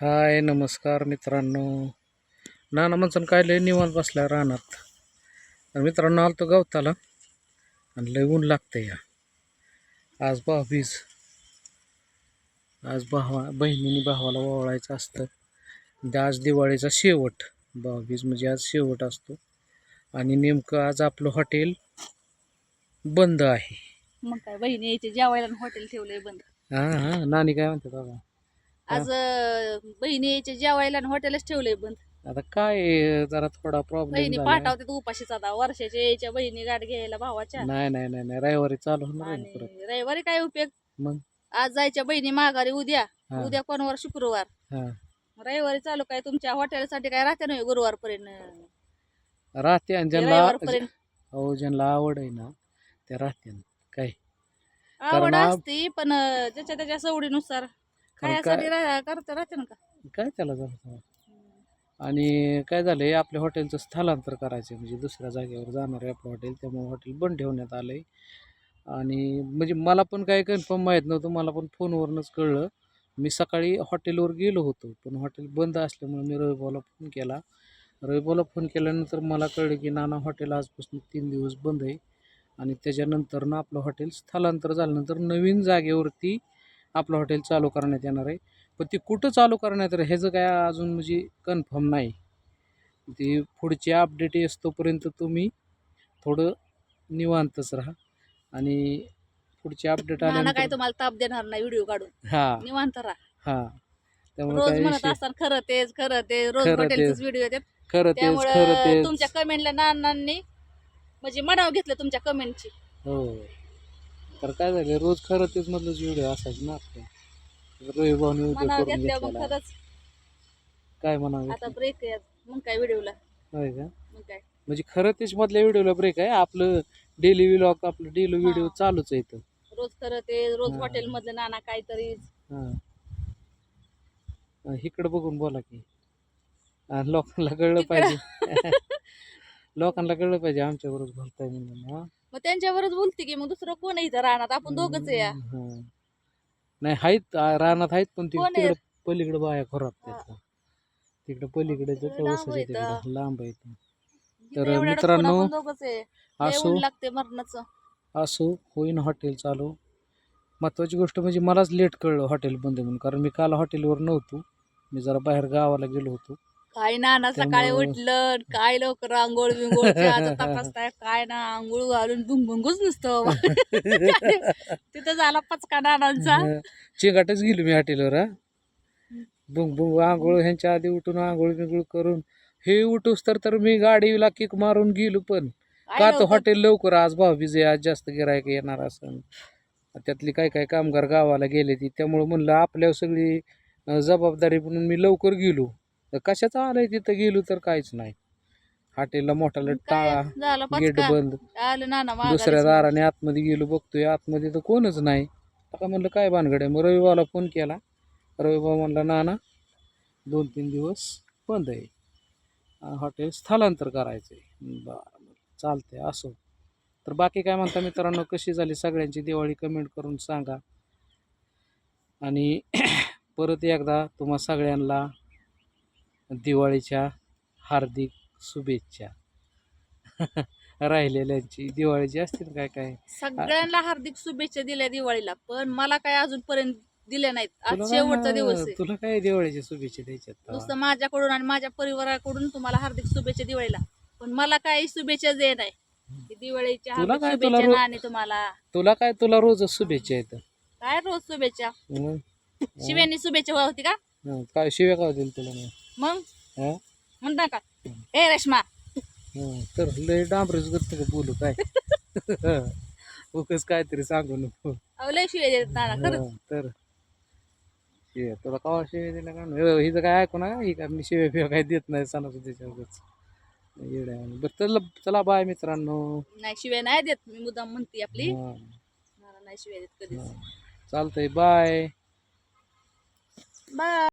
हाय नमस्कार मित्रांनो. नाना म्हणसन काय लय निवांत बसलाय रानात. आणि मित्रांनो आलतो गवताला. आणि लय ऊन लागतं या. आज भाऊबीज आज भावा बहिणीने भावाला ओवाळायचं असतं. म्हणजे आज दिवाळीचा शेवट. भाऊबीज म्हणजे आज शेवट असतो. आणि नेमकं आज आपलं हॉटेल बंद आहे. मग काय बहिणी यायचे जेवायला हॉटेल ठेवलंय बंद. हां हां. नानी काय म्हणते बाबा? आज अं, बहिणी यायचे जेवायला हॉटेलच ठेवलंय बंद. आता काय जरा थोडा प्रॉब्लेम बहिणी झाला पाठवतात उपाशीच आता वर्षाच्या यायच्या बहिणी गाठ घ्यायला भावाच्या. नाही नाही नाही नाही रविवारी चालू होणार आहे ना आणि परत. रविवारी काय उपयोग? मग? आज जायच्या बहिणी माघारी उद्या हा. उद्या कोणवार? शुक्रवार. हा. रविवारी चालू काय तुमच्या हॉटेलसाठी काय राहते नाही गुरुवार पर्यंत राहते आणि ज्यांना पर्यंत अहो ज्यांना आवड आहे ना त्या राहते ना. काय आवड कारण असती पण अं, ज्याच्या त्याच्या सवडीनुसार. खायासाठी रा- करता राहते ना का? काय त्याला झालं आणि काय झालंय आपल्या हॉटेलचं स्थलांतर करायचं म्हणजे दुसऱ्या जागेवर जाणार आहे आपलं हॉटेल त्यामुळे हॉटेल बंद ठेवण्यात आलं आहे आणि म्हणजे मला पण काय कन्फर्म माहीत नव्हतं मला पण फोनवरूनच कळलं. मी सकाळी हॉटेलवर गेलो होतो पण हॉटेल बंद असल्यामुळे मी रविभाऊला फोन केला. रविभाऊला फोन केल्यानंतर मला कळलं की नाना हॉटेल आजपासून तीन दिवस बंद आहे. आणि त्याच्यानंतर ना आपलं हॉटेल स्थलांतर झाल्यानंतर नवीन जागेवरती आपलं हॉटेल चालू करण्यात येणार आहे. पण ती कुठं चालू करण्यात येणार ह्याचं काय अजून म्हणजे कन्फर्म नाही. ती पुढची अपडेट येतोपर्यंत तुम्ही थोडं निवांतच राहा. आणि पुढची अपडेट नाना काय आल्यानंतर तुम्हाला ताप देणार नाही व्हिडिओ काढून. हा. निवांत राहा. हा. त्यामुळे रोज काय म्हणत विषय? असताना खरं तेच खरं ते रोज खरं हॉटेलचेच. व्हिडिओ येतात. खरं तेच खरं त्यामुळं तेच. तुमच्या कमेंटला नानांनी म्हणजे मनाव घेतलं तुमच्या कमेंटची. हो. तर काय झालं रोज खरं तेच मधलंच व्हिडिओ असायचे ना आपले. रविभाऊने उद्या मनाव करून घेतल्या मग घेतलेला. खरंच. काय म्हणावं आता ब्रेक आहे मग काय व्हिडिओला होय का? मग काय? म्हणजे खरं तेच मधल्या व्हिडिओला ब्रेक आहे. आपलं डेली व्लॉग आपलं डेली व्हिडिओ हा. चालूच आहे इथं. रोज खरं ते रोज हा. हॉटेल मधलं नाना काहीतरी हां. इकडं बघून बोला की. हा, लोकांना कळलं पाहिजे. लोकांना कळलं पाहिजे आमच्या बरोबर बोलताय म्हणून हा. मग त्यांच्यावरच बोलते की मग दुसरं कोण आहे इथं राहणार आपण दोघच या. हां. नाही आहेत आ, रानात आहेत पण कोण? तिकडं पलीकडे बाया खराब तिकडं पलीकडे लांब आहे तिकडं लांब आहे ते. इथं तर मित्रांनो, डोक्याला आपण दोघंच आहे. लय असो ऊन लागते मरणाचं. असो होईन हॉटेल चालू. महत्त्वाची गोष्ट म्हणजे मलाच लेट कळलं हॉटेल बंद आहे म्हणून कारण मी काल हॉटेलवर नव्हतो. मी जरा बाहेर गावाला गेलो होतो. काय नाना सकाळी त्यामुळं- उठलं काय लवकर आंघोळ बिंगोळ तपासताय काय ना आंघोळ घालून भुंगभुंगच नुसतं. तिथं झाला पचका नानांचा. चिंगाटच गेलो मी हॉटेलवर हा. बुंग आंघोळ ह्यांच्या आधी उठून आंघोळ बिंघोळ करून हे उठूस तर तर मी गाडीला किक मारून गेलो पण. का तर. हॉटेल लवकर? आज भाव बिजे आज जास्त गिरायक येणार असं त्यातली काय काय कामगार गावाला गेले ती. त्यामुळं म्हणलं आपल्यावर सगळी जबाबदारी म्हणून मी लवकर गेलो. तर कशाचं आलंय तिथं गेलो तर काहीच नाही. हॉटेलला मोठाला टाळा गेट बंद. दुसऱ्या. दाराने आतमध्ये गेलो बघतोय आतमध्ये तर कोणच नाही. आता म्हणलं काय भानगड आहे? मग रविवारला फोन केला. रविवार म्हणला ना ना दोन तीन दिवस बंद आहे. हॉटेल स्थलांतर करायचं आहे बरं चालतंय असो. तर बाकी काय म्हणता मित्रांनो कशी झाली सगळ्यांची दिवाळी कमेंट करून सांगा. आणि परत एकदा तुम्हा सगळ्यांना दिवाळीच्या हार्दिक शुभेच्छा. राहिलेल्यांची दिवाळीची असतील काय काय? सगळ्यांना हार्दिक शुभेच्छा दिल्या दिवाळीला पण मला काय अजूनपर्यंत दिल्या नाहीत. आज शेवटचा दिवस आहे. तुला काय दिवाळीच्या शुभेच्छा द्यायच्यात तेव्हा? नुसतं माझ्याकडून आणि माझ्या परिवाराकडून तुम्हाला हार्दिक शुभेच्छा दिवाळीला पण मला काही शुभेच्छा दे नाही. की दिवाळीच्या तुला हार्दिक काय, तुला शुभेच्छा रो- तुम्हाला. तुला काय तुला रोज शुभेच्छा येतं काय रोज शुभेच्छा? शिव्यांनी शुभेच्छा होती का? काय शिव्या काय देईल तुला मग? मग? हं? म्हणता का ए रेश्मा. हं, तर लय डांबरेच करतो का बोलू काय? उगच काहीतरी सांगू नको. अहो लय शिव्या देत खरंच. हं, तर. शिव्या तुला कवा शिव्या दिल्या का? नाही? हिचं काय ऐकू नका? ही काय मी शिव्या फिव्या काय देत नाही सणासुदीच्या उगाच. येड्या बरं चला चला बाय मित्रांनो. नाही शिव्या नाही देत. मी मुद्दाम म्हणते आपली. हं, मला नाही शिव्या देत कधीच. हं. चालतंय बाय. बाय.